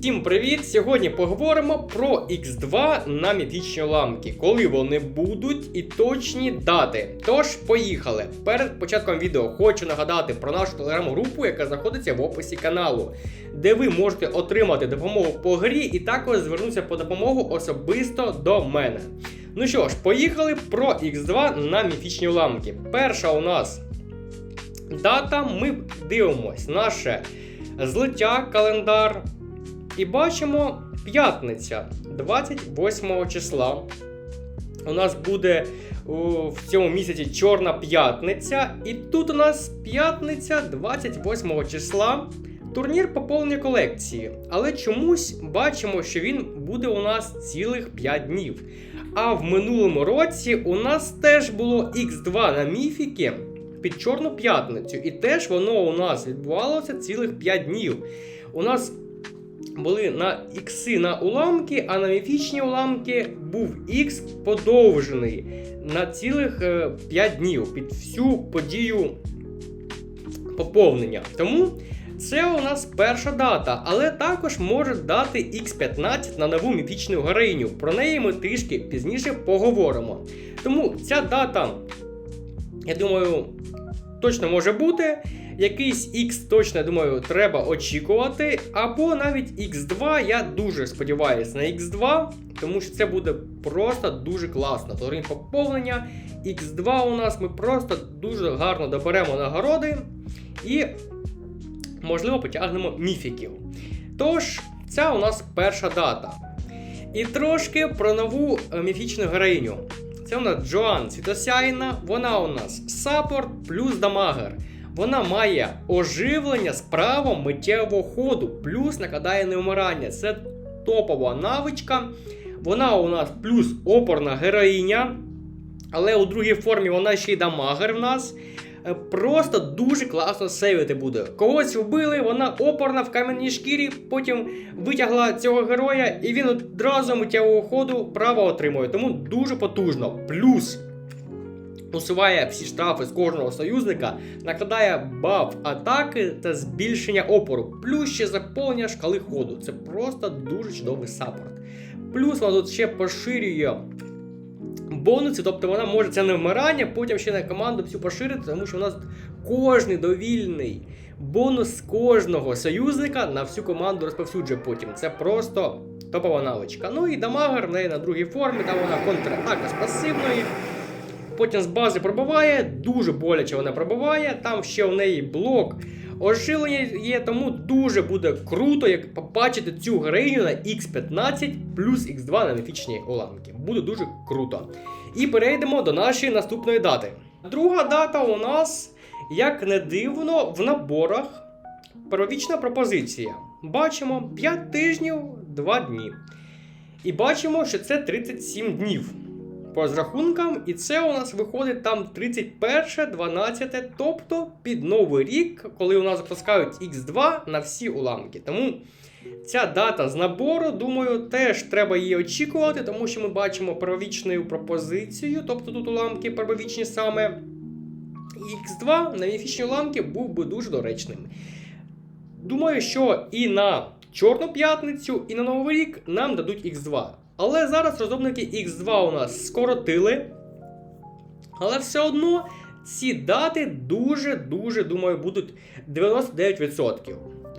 Всім привіт! Сьогодні поговоримо про X2 на міфічні ламки, коли вони будуть і точні дати. Тож, поїхали! Перед початком відео хочу нагадати про нашу телеграм-групу, яка знаходиться в описі каналу, де ви можете отримати допомогу по грі і також звернутися по допомогу особисто до мене. Ну що ж, поїхали про X2 на міфічні ламки. Перша у нас дата. Ми дивимось наше злиття календар. І бачимо п'ятниця 28 числа. У нас буде у, в цьому місяці Чорна п'ятниця. І тут у нас п'ятниця 28 числа. Турнір поповнення колекції. Але чомусь бачимо, що він буде у нас цілих 5 днів. А в минулому році у нас теж було X2 на міфіки під Чорну п'ятницю. І теж воно у нас відбувалося цілих 5 днів. У нас були на ікси на уламки, а на міфічні уламки був ікс подовжений на цілих е, 5 днів під всю подію поповнення. Тому це у нас перша дата, але також може дати X15 на нову міфічну героїню. Про неї ми трішки пізніше поговоримо. Тому ця дата, я думаю, точно може бути. Якийсь X точно, я думаю, треба очікувати. Або навіть X2. Я дуже сподіваюся на X2, тому що це буде просто дуже класно. Турнір поповнення. X2 у нас ми просто дуже гарно доберемо нагороди і, можливо, потягнемо міфіків. Тож, ця у нас перша дата. І трошки про нову е, міфічну героїню. Це у нас Джоан Світосяйна, вона у нас саппорт плюс дамагер. Вона має оживлення з правом миттєвого ходу, плюс накладає невмирання. Це топова навичка. Вона у нас плюс опорна героїня. Але у другій формі вона ще й дамагер в нас. Е, Просто дуже класно сейвити буде. Когось вбили, вона опорна в кам'яній шкірі, потім витягла цього героя, і він одразу миттєвого ходу право отримує. Тому дуже потужно. Плюс усуває всі штрафи з кожного союзника, накладає баф атаки та збільшення опору, плюс ще заповнення шкали ходу. Це просто дуже чудовий саппорт. Плюс вона тут ще поширює бонуси, тобто вона може це не вмирання, потім ще на команду всю поширити, тому що у нас кожний довільний бонус кожного союзника на всю команду розповсюджує потім. Це просто топова навичка. Ну і дамагер в неї на другій формі, там вона контратака з пасивної. Потім з бази пробиває, дуже боляче вона пробиває. Там ще у неї блок оживлення є, тому дуже буде круто, як побачити цю героїню на X15 плюс X2 на міфічні уламки. Буде дуже круто. І перейдемо до нашої наступної дати. Друга дата у нас, як не дивно, в наборах первічна пропозиція. Бачимо 5 тижнів, 2 дні. І бачимо, що це 37 днів по розрахункам, і це у нас виходить там 31, 12, тобто під новий рік, коли у нас запускають X2 на всі уламки. Тому ця дата з набору, думаю, теж треба її очікувати, тому що ми бачимо первічну пропозицію, тобто тут уламки первічні саме. І X2 на міфічні уламки був би дуже доречним. Думаю, що і на Чорну п'ятницю, і на Новий рік нам дадуть X2. Але зараз розробники X2 у нас скоротили. Але все одно ці дати дуже-дуже, думаю, будуть 99%.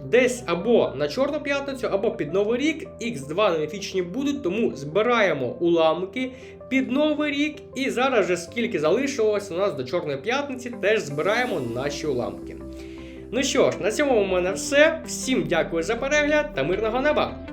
Десь або на Чорну п'ятницю, або під Новий рік X2 на міфічні будуть, тому збираємо уламки під Новий рік. І зараз вже скільки залишилось у нас до Чорної п'ятниці, теж збираємо наші уламки. Ну що ж, на цьому у мене все. Всім дякую за перегляд та мирного неба!